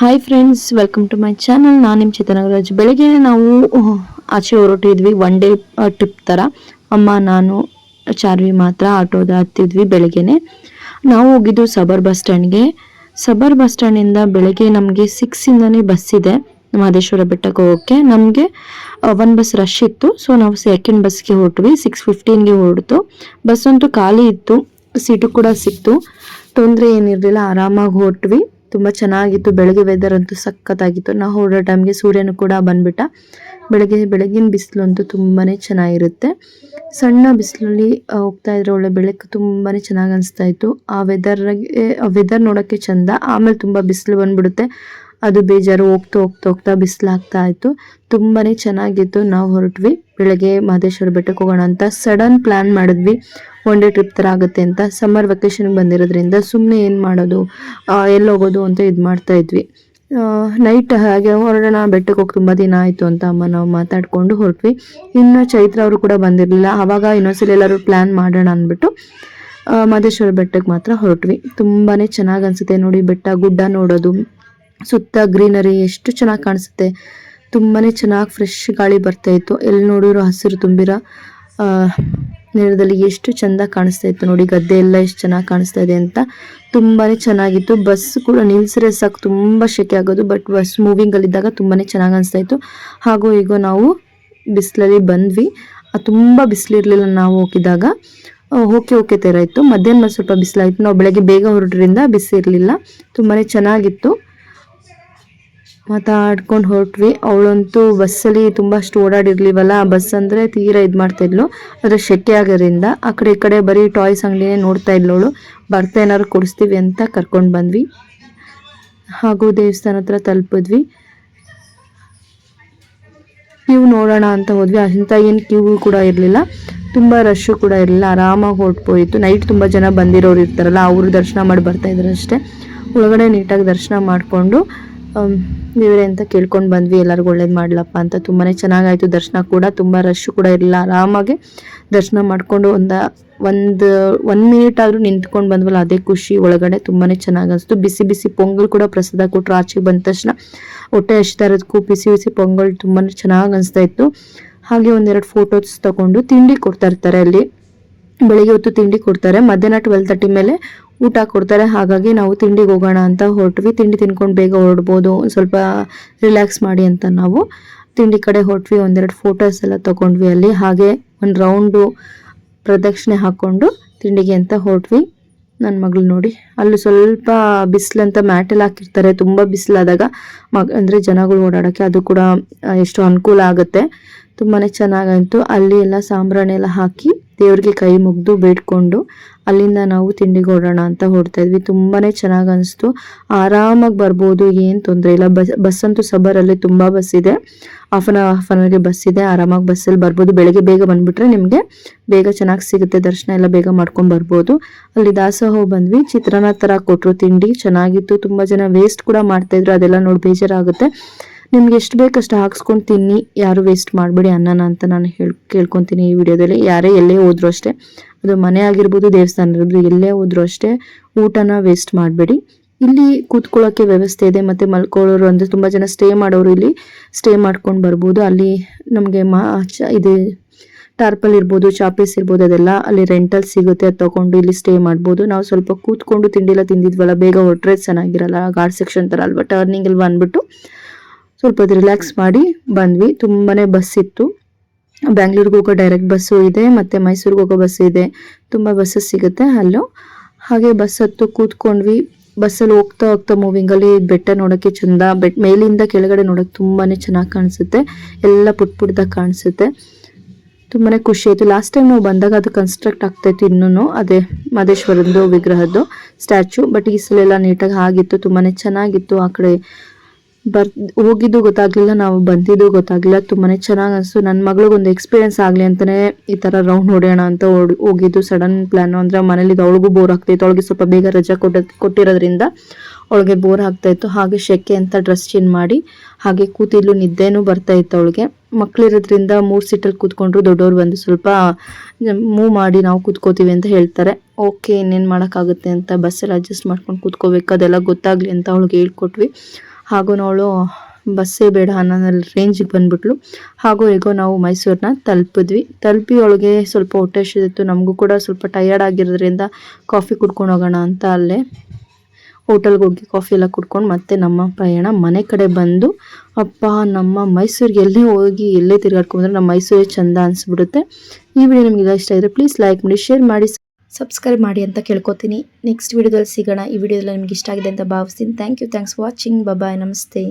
Hi friends welcome to my channel ನಾನು ನಿಮ್ಮ ಚಿತ್ರನಗರಾಜ್ ಬೆಳಗ್ಗೆ ನಾವು ಆಚೆ ಹೊರಟಿದ್ವಿ ಒನ್ ಡೇ ಟ್ರಿಪ್ ಥರ ಅಮ್ಮ, ನಾನು, ಚಾರ್ವಿ ಮಾತ್ರ ಆಟೋದ ಹತ್ತಿದ್ವಿ ಬೆಳಗ್ಗೆನೆ. ನಾವು ಹೋಗಿದ್ದು ಸಬರ್ ಬಸ್ ಸ್ಟ್ಯಾಂಡ್ಗೆ. ಸಬರ್ ಬಸ್ ಸ್ಟ್ಯಾಂಡಿಂದ ಬೆಳಗ್ಗೆ ನಮಗೆ ಸಿಕ್ಸಿಂದನೇ ಬಸ್ ಇದೆ. ಮಹದೇಶ್ವರ ಬೆಟ್ಟಕ್ಕೆ ಹೋಗೋಕ್ಕೆ. ನಮಗೆ ಒನ್ ಬಸ್ ರಶ್ ಇತ್ತು. ಸೊ ನಾವು ಸೆಕೆಂಡ್ ಬಸ್ಗೆ ಹೊರಟ್ವಿ. ಸಿಕ್ಸ್ ಫಿಫ್ಟೀನ್ಗೆ ಹೊರಡ್ತು. ಬಸ್ ಅಂತೂ ಖಾಲಿ ಇತ್ತು. ಸೀಟು ಕೂಡ ಸಿಕ್ತು. ತೊಂದರೆ ಏನಿರಲಿಲ್ಲ. ಆರಾಮಾಗಿ ಹೊರಟ್ವಿ. ತುಂಬ ಚೆನ್ನಾಗಿತ್ತು. ಬೆಳಗ್ಗೆ ವೆದರ್ ಅಂತೂ ಸಖತ್ತಾಗಿತ್ತು. ನಾವು ಹೊರಡೋ ಟೈಮ್ಗೆ ಸೂರ್ಯನು ಕೂಡ ಬಂದ್ಬಿಟ್ಟ. ಬೆಳಗ್ಗೆ, ಬೆಳಗಿನ ಬಿಸಿಲು ಅಂತೂ ತುಂಬಾ ಚೆನ್ನಾಗಿರುತ್ತೆ. ಸಣ್ಣ ಬಿಸಿಲಲ್ಲಿ ಹೋಗ್ತಾ ಇದ್ರೆ ಒಳ್ಳೆ ಬೆಳಕು ತುಂಬಾ ಚೆನ್ನಾಗಿ ಅನಿಸ್ತಾ ಇತ್ತು. ಆ ವೆದರ್ಗೆ ವೆದರ್ ನೋಡೋಕ್ಕೆ ಚಂದ. ಆಮೇಲೆ ತುಂಬ ಬಿಸಿಲು ಬಂದ್ಬಿಡುತ್ತೆ. ಅದು ಬೇಜಾರು ಹೋಗ್ತಾ ಹೋಗ್ತಾ ಹೋಗ್ತಾ ಬಿಸಿಲಾಗ್ತಾ ಇತ್ತು ತುಂಬಾ ಚೆನ್ನಾಗಿತ್ತು. ನಾವು ಹೊರಟ್ವಿ. ಬೆಳಗ್ಗೆ ಮಹದೇಶ್ವರ ಬೆಟ್ಟಕ್ಕೆ ಹೋಗೋಣ ಅಂತ ಸಡನ್ ಪ್ಲ್ಯಾನ್ ಮಾಡಿದ್ವಿ. ಒನ್ ಡೇ ಟ್ರಿಪ್ ಥರ ಆಗುತ್ತೆ ಅಂತ. ಸಮ್ಮರ್ ವೆಕೇಶನ್ಗೆ ಬಂದಿರೋದ್ರಿಂದ ಸುಮ್ಮನೆ ಏನು ಮಾಡೋದು? ಎಲ್ಲಿ ಹೋಗೋದು ಅಂತ ಇದು ಮಾಡ್ತಾ ಇದ್ವಿ. ನೈಟ್ ಹಾಗೆ ಹೊರಡೋಣ ಬೆಟ್ಟಕ್ಕೆ ಹೋಗಿ ತುಂಬ ದಿನ ಆಯಿತು ಅಂತ ಅಮ್ಮ ನಾವು ಮಾತಾಡಿಕೊಂಡು ಹೊರಟ್ವಿ. ಇನ್ನು ಚೈತ್ರ ಅವರು ಕೂಡ ಬಂದಿರಲಿಲ್ಲ. ಆವಾಗ ಇನ್ನೊಂದ್ಸಲ ಎಲ್ಲರೂ ಪ್ಲ್ಯಾನ್ ಮಾಡೋಣ ಅಂದ್ಬಿಟ್ಟು ಮಹದೇಶ್ವರ ಬೆಟ್ಟಕ್ಕೆ ಮಾತ್ರ ಹೊರಟ್ವಿ. ತುಂಬಾ ಚೆನ್ನಾಗಿ ಅನಿಸುತ್ತೆ ನೋಡಿ ಬೆಟ್ಟ ಗುಡ್ಡ ನೋಡೋದು. ಸುತ್ತ ಗ್ರೀನರಿ ಎಷ್ಟು ಚೆನ್ನಾಗಿ ಕಾಣಿಸುತ್ತೆ. ತುಂಬಾ ಚೆನ್ನಾಗಿ ಫ್ರೆಶ್ ಗಾಳಿ ಬರ್ತಾ ಇತ್ತು. ಎಲ್ಲಿ ನೋಡಿದ್ರು ಹಸಿರು ತುಂಬಿರೋ ನೆಲದಲ್ಲಿ ಎಷ್ಟು ಚೆಂದ ಕಾಣಿಸ್ತಾ ಇತ್ತು ನೋಡಿ. ಗದ್ದೆ ಎಲ್ಲ ಎಷ್ಟು ಚೆನ್ನಾಗಿ ಕಾಣಿಸ್ತಾ ಇದೆ ಅಂತ. ತುಂಬಾ ಚೆನ್ನಾಗಿತ್ತು. ಬಸ್ ಕೂಡ ನಿಲ್ಸಿದ್ರೆ ಸಾಕು, ತುಂಬ ಶೆಕೆ ಆಗೋದು. ಬಟ್ ಬಸ್ ಮೂವಿಂಗಲ್ಲಿದ್ದಾಗ ತುಂಬಾ ಚೆನ್ನಾಗಿ ಅನಿಸ್ತಾ ಇತ್ತು. ಹಾಗೂ ಈಗ ನಾವು ಬಿಸಿಲಲ್ಲಿ ಬಂದ್ವಿ. ತುಂಬ ಬಿಸಿಲಿರಲಿಲ್ಲ ನಾವು ಹೋಗಿದಾಗ ಓಕೆ ಓಕೆ ಥರ ಇತ್ತು ಮಧ್ಯಾಹ್ನ ಸ್ವಲ್ಪ ಬಿಸಿಲಾಯಿತು. ನಾವು ಬೆಳಗ್ಗೆ ಬೇಗ ಬಿಸಿ ಇರಲಿಲ್ಲ ತುಂಬಾ ಚೆನ್ನಾಗಿತ್ತು. ಮಾತಾಡ್ಕೊಂಡು ಹೊರಟ್ವಿ. ಅವಳಂತೂ ಬಸ್ಸಲ್ಲಿ ತುಂಬ ಅಷ್ಟು ಓಡಾಡಿರ್ಲಿವಲ್ಲ, ಬಸ್ ಅಂದರೆ ತೀರಾ ಇದು ಮಾಡ್ತಾ ಇದ್ಲು. ಆದರೆ ಶೆಕೆ ಆಗೋದ್ರಿಂದ ಆ ಕಡೆ ಈ ಕಡೆ ಬರೀ ಟಾಯ್ಸ್ ಅಂಗಡಿನೇ ನೋಡ್ತಾ ಇದ್ಲು ಅವಳು. ಬರ್ತಾ ಏನಾದ್ರು ಕೊಡಿಸ್ತೀವಿ ಅಂತ ಕರ್ಕೊಂಡು ಬಂದ್ವಿ. ಹಾಗೂ ದೇವಸ್ಥಾನ ಹತ್ರ ತಲುಪಿದ್ವಿ. ಕ್ಯೂ ನೋಡೋಣ ಅಂತ ಹೋದ್ವಿ. ಅಂತ ಏನು ಕ್ಯೂ ಕೂಡ ಇರಲಿಲ್ಲ. ತುಂಬ ರಶ್ಶು ಕೂಡ ಇರಲಿಲ್ಲ. ಆರಾಮಾಗಿ ಹೊರಟ್ಬೋಯಿತು ನೈಟ್ ತುಂಬ ಜನ ಬಂದಿರೋರು ಇರ್ತಾರಲ್ಲ, ಅವರು ದರ್ಶನ ಮಾಡಿ ಬರ್ತಾ ಇದ್ರು ಅಷ್ಟೇ. ಒಳಗಡೆ ನೀಟಾಗಿ ದರ್ಶನ ಮಾಡಿಕೊಂಡು ದೇವರೇ ಅಂತ ಕೇಳ್ಕೊಂಡು ಬಂದ್ವಿ, ಎಲ್ಲರಿಗೂ ಒಳ್ಳೇದು ಮಾಡ್ಲಪ್ಪ ಅಂತ. ತುಂಬಾ ಚೆನ್ನಾಗಾಯಿತು, ದರ್ಶನ ಕೂಡ. ತುಂಬ ರಶ್ಶು ಕೂಡ ಇರಲಿಲ್ಲ. ಆರಾಮಾಗಿ ದರ್ಶನ ಮಾಡಿಕೊಂಡು ಒಂದು ಒಂದು ಒನ್ ಮಿನಿಟ್ ಆದರೂ ನಿಂತ್ಕೊಂಡು ಬಂದ್ವಲ್ಲ, ಅದೇ ಖುಷಿ. ಒಳಗಡೆ ತುಂಬಾ ಚೆನ್ನಾಗಿ ಅನಿಸ್ತು. ಬಿಸಿ ಬಿಸಿ ಪೊಂಗಲ್ ಕೂಡ ಪ್ರಸಾದ ಕೊಟ್ಟರು ಆಚೆಗೆ ಬಂದ ತಕ್ಷಣ. ಹೊಟ್ಟೆ ಇರೋದಕ್ಕೂ ಬಿಸಿ ಬಿಸಿ ಪೊಂಗಲ್ ತುಂಬಾ ಚೆನ್ನಾಗಿ ಅನಿಸ್ತಾ ಇತ್ತು. ಹಾಗೆ ಒಂದೆರಡು ಫೋಟೋಸ್ ತಗೊಂಡು ತಿಂಡಿ ಕೊಡ್ತಾ ಇರ್ತಾರೆ ಅಲ್ಲಿ. ಬೆಳಿಗ್ಗೆ ಹೊತ್ತು ತಿಂಡಿ ಕೊಡ್ತಾರೆ. ಮಧ್ಯಾಹ್ನ ಟ್ವೆಲ್ ತರ್ಟಿ ಮೇಲೆ ಊಟ ಕೊಡ್ತಾರೆ. ಹಾಗಾಗಿ ನಾವು ತಿಂಡಿಗೆ ಹೋಗೋಣ ಅಂತ ಹೊರಟ್ವಿ. ತಿಂಡಿ ತಿನ್ಕೊಂಡು ಬೇಗ ಹೊರಡ್ಬೋದು. ಸ್ವಲ್ಪ ರಿಲ್ಯಾಕ್ಸ್ ಮಾಡಿ ಅಂತ ನಾವು ತಿಂಡಿ ಕಡೆ ಹೊರಟ್ವಿ. ಒಂದೆರಡು ಫೋಟೋಸ್ ಎಲ್ಲ ತೊಗೊಂಡ್ವಿ ಅಲ್ಲಿ. ಹಾಗೆ ಒಂದು ರೌಂಡು ಪ್ರದಕ್ಷಿಣೆ ಹಾಕ್ಕೊಂಡು ತಿಂಡಿಗೆ ಅಂತ ಹೊರಟ್ವಿ. ನನ್ನ ಮಗಳು ನೋಡಿ. ಅಲ್ಲಿ ಸ್ವಲ್ಪ ಬಿಸಿಲಂತ ಮ್ಯಾಟೆಲ್ಲ ಹಾಕಿರ್ತಾರೆ. ತುಂಬ ಬಿಸಿಲಾದಾಗ ಮಗ, ಅಂದರೆ ಜನಗಳು ಓಡಾಡೋಕ್ಕೆ ಅದು ಕೂಡ ಎಷ್ಟು ಅನುಕೂಲ ಆಗುತ್ತೆ. ತುಂಬಾ ಚೆನ್ನಾಗಾಯಿತು. ಅಲ್ಲಿ ಎಲ್ಲ ಸಾಂಬ್ರಾಣಿ ಎಲ್ಲ ಹಾಕಿ ದೇವ್ರಿಗೆ ಕೈ ಮುಗ್ದು ಬೇಡ್ಕೊಂಡು ಅಲ್ಲಿಂದ ನಾವು ತಿಂಡಿಗೆ ಹೊರಡೋಣ ಅಂತ ಹೊರಡ್ತಾ ಇದ್ವಿ. ತುಂಬಾ ಚೆನ್ನಾಗಿ ಅನಿಸ್ತು. ಆರಾಮಾಗಿ ಬರ್ಬೋದು, ಏನು ತೊಂದರೆ ಇಲ್ಲ. ಬಸ್ ಬಸ್ ಅಂತೂ ಸಬರಲ್ಲಿ ತುಂಬ ಬಸ್ ಇದೆ. ಹಾಫ್ ಅನ್ ಹಾಫ್ ಅನ್ ಅವರ್ಗೆ ಬಸ್ ಇದೆ. ಆರಾಮಾಗಿ ಬಸ್ಸಲ್ಲಿ ಬರ್ಬೋದು. ಬೆಳಗ್ಗೆ ಬೇಗ ಬಂದ್ಬಿಟ್ರೆ ನಿಮಗೆ ಬೇಗ ಚೆನ್ನಾಗಿ ಸಿಗುತ್ತೆ. ದರ್ಶನ ಎಲ್ಲ ಬೇಗ ಮಾಡ್ಕೊಂಡು ಬರ್ಬೋದು. ಅಲ್ಲಿ ದಾಸೋಹ ಬಂದ್ವಿ. ಚಿತ್ರಾನ್ನ ಥರ ಕೊಟ್ಟರು ತಿಂಡಿ. ಚೆನ್ನಾಗಿತ್ತು. ತುಂಬ ಜನ ವೇಸ್ಟ್ ಕೂಡ ಮಾಡ್ತಾಯಿದ್ರು ಅದೆಲ್ಲ ನೋಡಿ ಬೇಜಾರಾಗುತ್ತೆ. ನಿಮ್ಗೆ ಎಷ್ಟು ಬೇಕಷ್ಟು ಹಾಕ್ಸ್ಕೊಂಡು ತಿನ್ನಿ, ಯಾರು ವೇಸ್ಟ್ ಮಾಡಬೇಡಿ ಅನ್ನನ ಅಂತ ನಾನು ಹೇಳ್, ಕೇಳ್ಕೊತೀನಿ ಈ ವಿಡಿಯೋದಲ್ಲಿ. ಯಾರೇ ಎಲ್ಲೇ ಹೋದ್ರು ಅಷ್ಟೇ. ಅದು ಮನೆ ಆಗಿರ್ಬೋದು, ದೇವಸ್ಥಾನ ಇರ್ಬೋದು ಎಲ್ಲೇ ಹೋದ್ರು ಅಷ್ಟೇ ಊಟನ ವೇಸ್ಟ್ ಮಾಡಬೇಡಿ. ಇಲ್ಲಿ ಕೂತ್ಕೊಳ್ಳೋಕ್ಕೆ ವ್ಯವಸ್ಥೆ ಇದೆ, ಮತ್ತು ಮಲ್ಕೊಳ್ಳೋರು ಅಂದರೆ ತುಂಬ ಜನ ಸ್ಟೇ ಮಾಡೋರು ಇಲ್ಲಿ ಸ್ಟೇ ಮಾಡ್ಕೊಂಡು ಬರ್ಬೋದು. ಅಲ್ಲಿ ನಮಗೆ ಮಾ ಇದು ಟಾರ್ಪಲ್ ಇರ್ಬೋದು ಚಾಪೀಸ್ ಇರ್ಬೋದು, ಅದೆಲ್ಲ ಅಲ್ಲಿ ರೆಂಟಲ್ ಸಿಗುತ್ತೆ, ಅದು ತೊಗೊಂಡು ಇಲ್ಲಿ ಸ್ಟೇ ಮಾಡ್ಬೋದು. ನಾವು ಸ್ವಲ್ಪ ಕೂತ್ಕೊಂಡು ತಿಂಡಿಲ್ಲ ತಿಂದಿದ್ವಲ್ಲ, ಬೇಗ ಹೊರಟ್ರೆ ಚೆನ್ನಾಗಿರಲ್ಲ ಗಾರ್ಡ್ ಸೆಕ್ಷನ್ ಥರ ಅಲ್ವಾ ಟರ್ನಿಂಗ್ ಅಲ್ಲಿ ಬಂದ್ಬಿಟ್ಟು. ಸ್ವಲ್ಪ ರಿಲ್ಯಾಕ್ಸ್ ಮಾಡಿ ಬಂದ್ವಿ. ತುಂಬಾನೇ ಬಸ್ ಇತ್ತು. ಬ್ಯಾಂಗ್ಳೂರ್ಗೆ ಹೋಗೋ ಡೈರೆಕ್ಟ್ ಬಸ್ಸು ಇದೆ, ಮತ್ತು ಮೈಸೂರಿಗೆ ಹೋಗೋ ಬಸ್ ಇದೆ. ತುಂಬ ಬಸ್ಸಸ್ ಸಿಗುತ್ತೆ ಅಲ್ಲೂ. ಹಾಗೆ ಬಸ್ ಹತ್ತು ಕೂತ್ಕೊಂಡ್ವಿ. ಬಸ್ಸಲ್ಲಿ ಹೋಗ್ತಾ ಹೋಗ್ತಾ ಮೂವಿಂಗಲ್ಲಿ ಬೆಟ್ಟ ನೋಡೋಕ್ಕೆ ಚಂದ. ಬೆಟ್, ಮೇಲಿಂದ ಕೆಳಗಡೆ ನೋಡೋಕ್ಕೆ ತುಂಬಾ ಚೆನ್ನಾಗಿ ಕಾಣಿಸುತ್ತೆ. ಎಲ್ಲ ಪುಟ್ ಪುಟ್ದಾಗ ಕಾಣಿಸುತ್ತೆ. ತುಂಬಾ ಖುಷಿ ಆಯಿತು. ಲಾಸ್ಟ್ ಟೈಮ್ ನಾವು ಬಂದಾಗ ಅದು ಕನ್ಸ್ಟ್ರಕ್ಟ್ ಆಗ್ತಾಯಿತ್ತು ಇನ್ನೂ ಅದೇ ಮಹದೇಶ್ವರಂದು ವಿಗ್ರಹದ್ದು ಸ್ಟ್ಯಾಚು ಬಟ್ ಈ ಸಲ ಎಲ್ಲ ನೀಟಾಗಿ ಆಗಿತ್ತು. ತುಂಬಾ ಚೆನ್ನಾಗಿತ್ತು ಆ ಕಡೆ. ಬರ್, ಹೋಗಿದ್ದು ಗೊತ್ತಾಗ್ಲಿಲ್ಲ, ನಾವು ಬಂದಿದ್ದು ಗೊತ್ತಾಗ್ಲಿಲ್ಲ. ತುಂಬಾನೇ ಚೆನ್ನಾಗಿ ಅನಿಸ್ತು. ನನ್ನ ಮಗಳಿಗೊಂದು ಎಕ್ಸ್ಪೀರಿಯನ್ಸ್ ಆಗಲಿ ಅಂತಲೇ ಈ ಥರ ರೌಂಡ್ ಹೊಡೆಯೋಣ ಅಂತ ಓಡಿ, ಹೋಗಿದ್ದು. ಸಡನ್ ಪ್ಲ್ಯಾನು ಅಂದರೆ ಮನೇಲಿ ಅವಳಿಗೂ ಬೋರ್ ಆಗ್ತಾಯಿತ್ತು ಅವಳಿಗೆ ಸ್ವಲ್ಪ ಬೇಗ ರಜಾ ಕೊಟ್ಟ, ಕೊಟ್ಟಿರೋದ್ರಿಂದ ಅವಳಿಗೆ ಬೋರ್ ಆಗ್ತಾಯಿತ್ತು ಹಾಗೆ ಶೆಕೆ ಅಂತ ಡ್ರೆಸ್ ಚೇಂಜ್ ಮಾಡಿ, ಹಾಗೆ ಕೂತಿದ್ಲು. ನಿದ್ದೆನೂ ಬರ್ತಾ ಇತ್ತು ಅವಳಿಗೆ. ಮಕ್ಳಿರೋದ್ರಿಂದ ಮೂರು ಸೀಟಲ್ಲಿ ಕೂತ್ಕೊಂಡ್ರು. ದೊಡ್ಡವ್ರು ಬಂದು ಸ್ವಲ್ಪ ಮೂವ್ ಮಾಡಿ ನಾವು ಕೂತ್ಕೋತೀವಿ ಅಂತ ಹೇಳ್ತಾರೆ. ಓಕೆ ಇನ್ನೇನು ಮಾಡೋಕ್ಕಾಗುತ್ತೆ ಅಂತ ಬಸ್ಸಲ್ಲಿ ಅಡ್ಜಸ್ಟ್ ಮಾಡ್ಕೊಂಡು ಕೂತ್ಕೋಬೇಕು. ಅದೆಲ್ಲ ಗೊತ್ತಾಗ್ಲಿ ಅಂತ ಅವಳಿಗೆ ಹೇಳ್ಕೊಟ್ವಿ. ಹಾಗೂ ಅವಳು ಬಸ್ಸೇ ಬೇಡ ಅನ್ನೋ ರೇಂಜಿಗೆ ಬಂದ್ಬಿಟ್ಲು. ಹಾಗೂ ಹೇಗೋ ನಾವು ಮೈಸೂರನ್ನ ತಲುಪಿದ್ವಿ. ತಲುಪಿ ಒಳಗೆ ಸ್ವಲ್ಪ ಹೊಟ್ಟೆ ಹಸಿದಿತ್ತು ನಮಗೂ ಕೂಡ ಸ್ವಲ್ಪ ಟಯರ್ಡ್ ಆಗಿರೋದ್ರಿಂದ ಕಾಫಿ ಕುಡ್ಕೊಂಡು ಹೋಗೋಣ ಅಂತ ಅಲ್ಲೇ ಹೋಟೆಲ್ಗೆ ಹೋಗಿ ಕಾಫಿ ಎಲ್ಲ ಕುಡ್ಕೊಂಡು ಮತ್ತೆ ನಮ್ಮ ಪ್ರಯಾಣ ಮನೆ ಕಡೆ ಬಂದು, ಅಪ್ಪ, ನಮ್ಮ ಮೈಸೂರಿಗೆ ಎಲ್ಲೇ ಹೋಗಿ ಎಲ್ಲೇ ತಿರ್ಗಾಡ್ಕೊಂಡ್ರೆ? ನಮ್ಮ ಮೈಸೂರೇ ಚಂದ ಅನಿಸ್ಬಿಡುತ್ತೆ. ಈ ವಿಡಿಯೋ ನಿಮಗೆಲ್ಲ ಇಷ್ಟ ಇದ್ದರೆ ಪ್ಲೀಸ್ ಲೈಕ್ ಮಾಡಿ ಶೇರ್ ಮಾಡಿ ಸಬ್ಸ್ಕ್ರೈಬ್ ಮಾಡಿ ಅಂತ ಕೇಳ್ಕೊತೀನಿ. ನೆಕ್ಸ್ಟ್ ವಿಡಿಯೋದಲ್ಲಿ ಸಿಗೋಣ. ಈ ವಿಡಿಯೋದಲ್ಲಿ ನಿಮ್ಗೆ ಇಷ್ಟ ಆಗಿದೆ ಅಂತ ಭಾವಿಸ್ತೀನಿ. Thank you thanks watching bye ನಮಸ್ತೆ.